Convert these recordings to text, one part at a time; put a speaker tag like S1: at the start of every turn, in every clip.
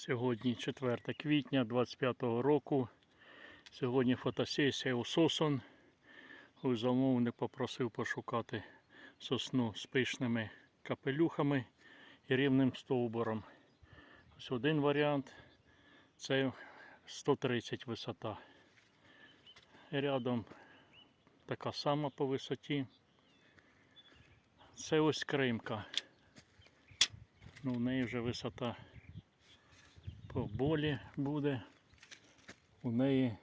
S1: Сьогодні 4 квітня 25 року. Сьогодні фотосесія у Сосон. Замовник попросив пошукати сосну з пишними капелюхами і рівним стовбуром. Ось один варіант це 130 висота. Рядом така сама по висоті. Це ось кримка. Ну, в неї вже висота по болі буде. У неї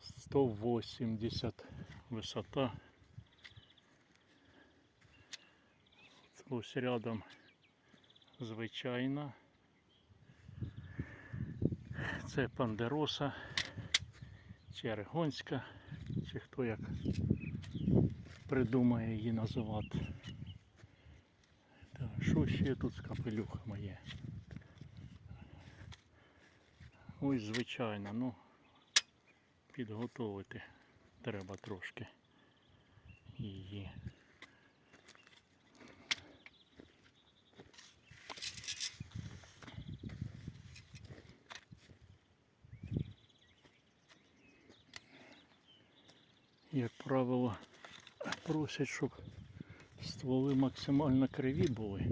S1: 180 висота. Ось рядом звичайна. Це пандероса, чи аргонська, чи хто як придумає її називати. Так, що ще тут з капелюхами є? Ось звичайно, ну підготовити треба трошки її. Як правило, просять, щоб стволи максимально криві були.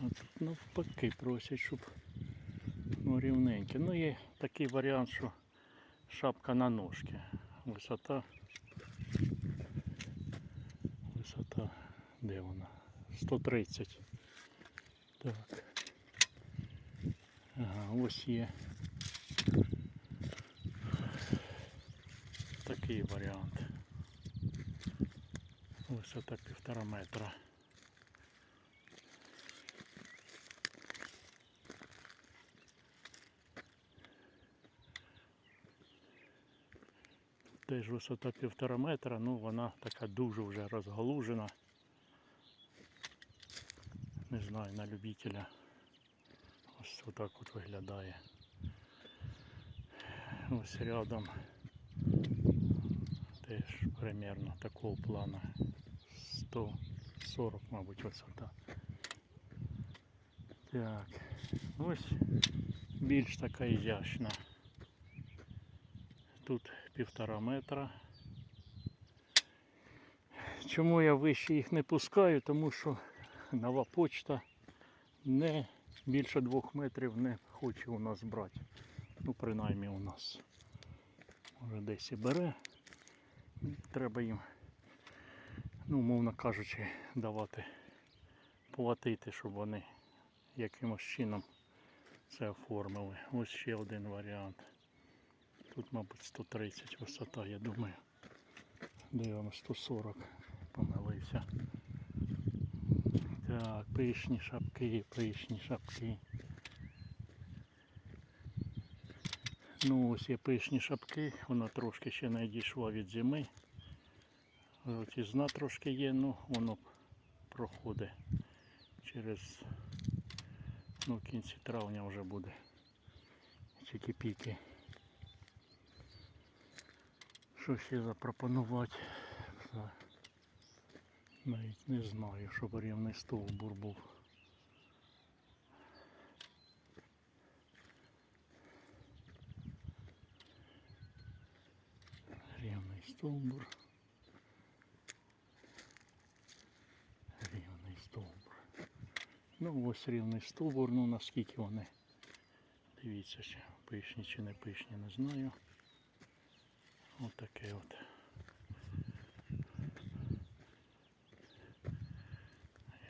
S1: А тут навпаки просять, щоб ну, рівненькі. Ну є такий варіант, що шапка на ножки. Висота. Висота, де вона? 130. Так. Ага, ось є. Такий варіант. Висота півтора метра. Теж висота півтора метра, ну вона така дуже вже розгалужена. Не знаю, на любителя. Ось отак от виглядає. Ось рядом теж примерно такого плану. 140, мабуть, висота. Так, ось більш така ізящна. Тут півтора метра. Чому я вище їх не пускаю? Тому що нова почта не більше двох метрів не хоче у нас брати. Ну, принаймні у нас. Може десь і бере. Треба їм, ну, мовно кажучи, давати платити, щоб вони якимось чином це оформили. Ось ще один варіант. Тут, мабуть, 130 висота, я думаю. Дивимо 140. Помилився. Так, пишні шапки, пишні шапки. Ну, ось є пишні шапки, вона трошки ще не дійшла від зими. Ротізна трошки є, ну воно проходить через ну, кінці травня вже буде. Тільки піки. Що ще запропонувати? Навіть не знаю, щоб рівний стовбур був. Рівний стовбур. Рівний стовбур. Ну ось рівний стовбур, ну наскільки вони. Дивіться, чи пишні чи не пишні, не знаю. Отаке от.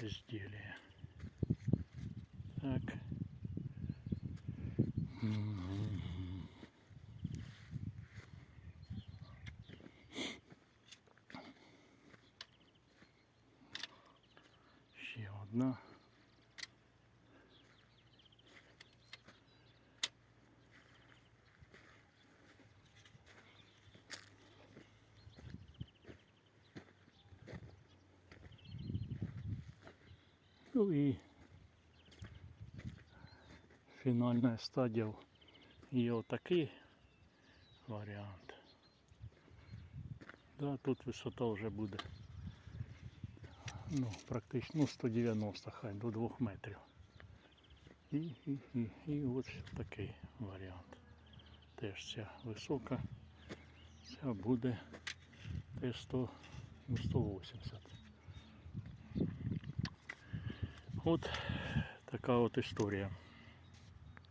S1: Изделие. Так. Мгм. Ще одна. Ну і фінальна стадія є отакий варіант. Да, тут висота вже буде ну, практично ну, 190 хай до 2 метрів. І, і, і, і ось такий варіант. Теж ця висока, ця буде теж 100, ну, 180. От така от історія.